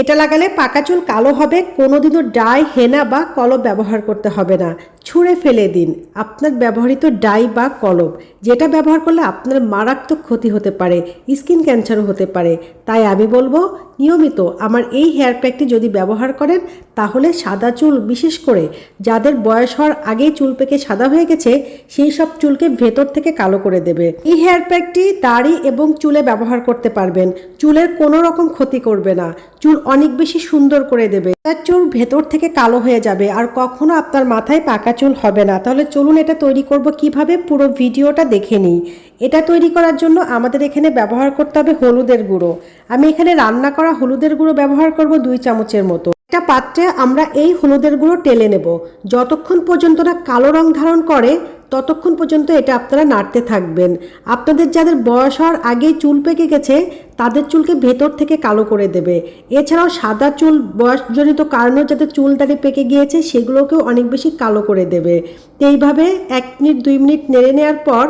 এটা লাগালে পাকা চুল কালো হবে কোনোদিনও ডাই হেনা বা কলব ব্যবহার করতে হবে না। ছুঁড়ে ফেলে দিন। আপনার ব্যবহৃত ডাই বা কলব, যেটা ব্যবহার করলে আপনার মারাত্মক ক্ষতি হতে পারে স্কিন ক্যান্সারও হতে পারে। তাই আমি বলব, নিয়মিত আমার এই হেয়ার প্যাকটি যদি ব্যবহার করেন তাহলে সাদা চুল, বিশেষ করে যাদের বয়স হওয়ার আগেই চুল পেকে সাদা হয়ে গেছে, সেই সব চুলকে ভেতর থেকে কালো করে দেবে। এই হেয়ার প্যাকটি দাড়ি এবং চুলে ব্যবহার করতে পারবেন। চুলের কোনো রকম ক্ষতি করবে না। চুল অনেক বেশি সুন্দর করে দেবে। তার চুল ভেতর থেকে কালো হয়ে যাবে। আর কখনো আপনার মাথায় পাকা চুল হবে না। তাহলে চলুন এটা তৈরি করব কীভাবে? পুরো ভিডিওটা দেখে নিই। এটা তৈরি করার জন্য আমাদের এখানে ব্যবহার করতে হবে হলুদের গুঁড়ো। আমি এখানে রান্না করা হলুদের গুঁড়ো ব্যবহার করব দুই চামচের মতো। একটা পাত্রে আমরা এই হলুদের গুঁড়ো টেলে নেব। যতক্ষণ পর্যন্ত না কালো রং ধারণ করে, ততক্ষণ পর্যন্ত এটা আপনারা নাড়তে থাকবেন। আপনাদের যাদের বয়স হওয়ার আগেই চুল পেকে গেছে, তাদের চুলকে ভেতর থেকে কালো করে দেবে। এছাড়াও সাদা চুল, বয়সজনিত কারণেও যাদের চুল দাঁড়িয়ে পেকে গিয়েছে, সেগুলোকেও অনেক বেশি কালো করে দেবে। এইভাবে এক মিনিট, দুই মিনিট নেড়ে নেওয়ার পর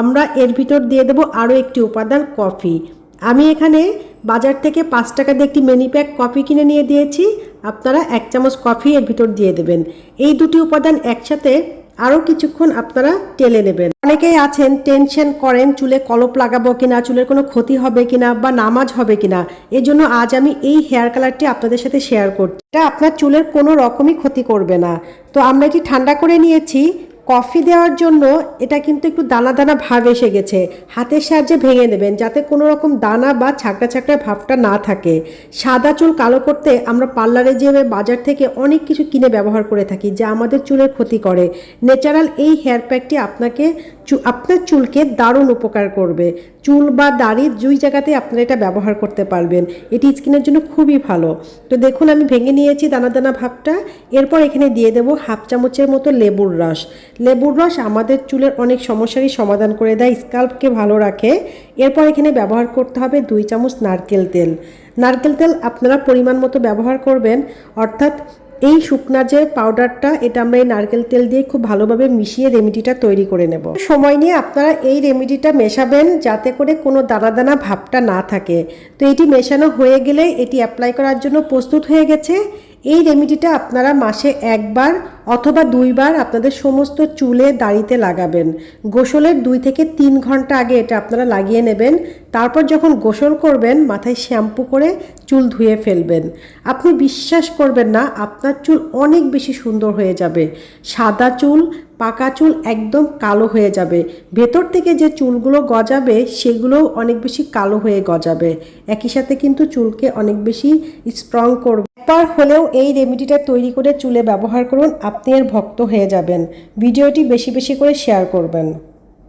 আমরা এর ভিতর দিয়ে দেবো আরও একটি উপাদান, কফি। আমি এখানে বাজার থেকে পাঁচ টাকা দিয়ে একটি মিনি প্যাক কফি কিনে নিয়ে দিয়েছি। আপনারা এক চামচ কফি এর ভিতর দিয়ে দেবেন। এই দুটি উপাদান একসাথে আরও কিছুক্ষণ আপনারা টেলে নেবেন। অনেকেই আছেন টেনশন করেন, চুলে কলপ লাগাবো কিনা, চুলের কোনো ক্ষতি হবে কিনা বা নামাজ হবে কিনা। এই জন্য আজ আমি এই হেয়ার কালারটি আপনাদের সাথে শেয়ার করছি। এটা আপনার চুলের কোনো রকমই ক্ষতি করবে না। তো আমরা এটি ঠান্ডা করে নিয়েছি। কফি দেওয়ার জন্য এটা কিন্তু একটু দানা দানা ভাব এসে গেছে। হাতের সাহায্যে ভেঙে নেবেন যাতে কোনো রকম দানা বা ছাকড়া ছাকড়া ভাবটা না থাকে। সাদা চুল কালো করতে আমরা পার্লারে যেভাবে বাজার থেকে অনেক কিছু কিনে ব্যবহার করে থাকি, যা আমাদের চুলের ক্ষতি করে। ন্যাচারাল এই হেয়ার প্যাকটি আপনাকে আপনার চুলকে দারুণ উপকার করবে। চুল বা দাড়ির দুই জায়গাতে আপনারা এটা ব্যবহার করতে পারবেন। এটি স্কিনের জন্য খুবই ভালো। তো দেখুন, আমি ভেঙে নিয়েছি দানা দানা ভাবটা। এরপর এখানে দিয়ে দেবো হাফ চামচের মতো লেবুর রস। লেবুর রস আমাদের চুলের অনেক সমস্যারই সমাধান করে দেয়, স্কাল্পকে ভালো রাখে। এরপর এখানে ব্যবহার করতে হবে দুই চামচ নারকেল তেল। নারকেল তেল আপনারা পরিমাণ মতো ব্যবহার করবেন। অর্থাৎ এই শুকনা যে পাউডারটা এটা আমরা এই নারকেল তেল দিয়ে খুব ভালোভাবে মিশিয়ে রেমিডিটা তৈরি করে নেব। সময় নিয়ে আপনারা এই রেমেডিটা মেশাবেন যাতে করে কোনো দানা দানা ভাবটা না থাকে। তো এটি মেশানো হয়ে গেলে এটি অ্যাপ্লাই করার জন্য প্রস্তুত হয়ে গেছে। এই রেমিডিটা আপনারা মাসে একবার অথবা দুইবার আপনাদের সমস্ত চুলে দাড়িতে লাগাবেন। গোসলের দুই থেকে তিন ঘণ্টা আগে এটা আপনারা লাগিয়ে নেবেন। তারপর যখন গোসল করবেন, মাথায় শ্যাম্পু করে চুল ধুয়ে ফেলবেন। আপনি বিশ্বাস করবেন না, আপনার চুল অনেক বেশি সুন্দর হয়ে যাবে। সাদা চুল, পাকা চুল একদম কালো হয়ে যাবে। ভেতর থেকে যে চুলগুলো গজাবে, সেগুলোও অনেক বেশি কালো হয়ে গজাবে। একই সাথে কিন্তু চুলকে অনেক বেশি স্ট্রং করবে। একবার হলেও এই রেমেডিটা তৈরি করে চুলে ব্যবহার করুন, আপনি এর ভক্ত হয়ে যাবেন। ভিডিওটি বেশি বেশি করে শেয়ার করবেন।